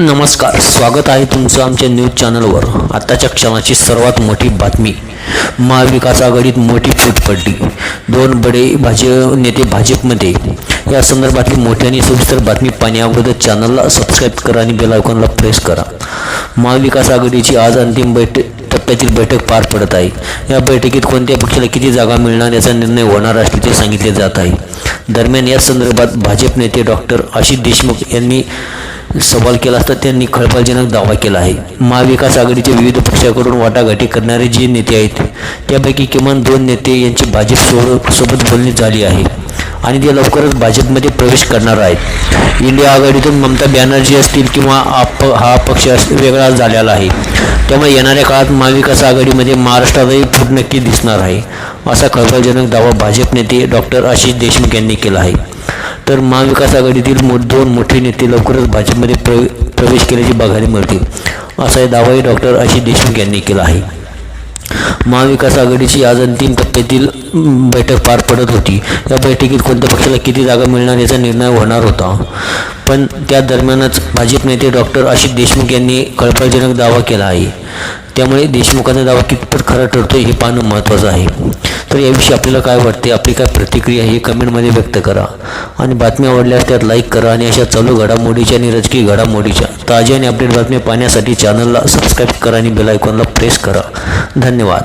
नमस्कार स्वागत आहे तुमचं आमच्या न्यूज चॅनलवर. आत्ताच्या क्षणाची सर्वात मोठी बातमी. महाविकास आघाडीत मोठी फूट पडली. दोन बडे भाजप नेते भाजपमध्ये. या संदर्भातली मोठी आणि सविस्तर बातमी पाहण्याअगोदर चॅनलला सबस्क्राईब करा आणि बेलायकॉनला प्रेस करा. महाविकास आघाडीची आज अंतिम बैठक टप्प्यातील बैठक पार पडत आहे. या बैठकीत कोणत्या पक्षाला किती जागा मिळणार याचा निर्णय होणार असल्याचे सांगितले जात आहे. दरम्यान या संदर्भात भाजप नेते डॉक्टर आशिष देशमुख यांनी सवाल केला असता त्यांनी खळबळजनक दावा केला आहे. महाविकास आघाडीचे विविध पक्षाकडून वाटाघाटी करणारे जे नेते आहेत त्यापैकी किमान दोन नेते यांची भाजप सोबत सोबत बोलणी झाली आहे आणि ते लवकरच भाजपमध्ये प्रवेश करणार आहेत. इंडिया आघाडीतून ममता बॅनर्जी असतील किंवा आप हा पक्ष वेगळा झालेला आहे. त्यामुळे येणाऱ्या काळात महाविकास आघाडीमध्ये महाराष्ट्रातही फूट नक्की दिसणार आहे असा खळबळजनक दावा भाजप नेते डॉक्टर आशिष देशमुख यांनी केला आहे. तर महाविकास आघाडीतील मो दोन मोठे नेते लवकरच भाजपमध्ये प्रवे प्रवेश केल्याचे बघायला मिळतील असा दावाही डॉक्टर आशिष देशमुख यांनी केला आहे. महाविकास आघाडीची आज अंतिम टप्प्यातील बैठक पार पडत होती. या बैठकीत कोणत्या पक्षाला किती जागा मिळणार याचा निर्णय होणार होता. पण त्या दरम्यानच भाजप नेते डॉक्टर आशिष देशमुख यांनी कळपाजनक दावा केला आहे. त्यामुळे देशमुखांचा दावा कितपत खरा ठरतो हे पाहणं महत्त्वाचं आहे. तर याविषयी आपल्याला काय वाटते? आपली काय प्रतिक्रिया ही हे कमेंटमध्ये व्यक्त करा. आणि बातम्या आवडल्यास त्यात लाईक करा आणि अशा चालू घडामोडीच्या आणि राजकीय घडामोडीच्या ताज्या आणि अपडेट बातम्या पाहण्यासाठी चॅनलला सबस्क्राईब करा आणि बेल आयकॉनला प्रेस करा. धन्यवाद.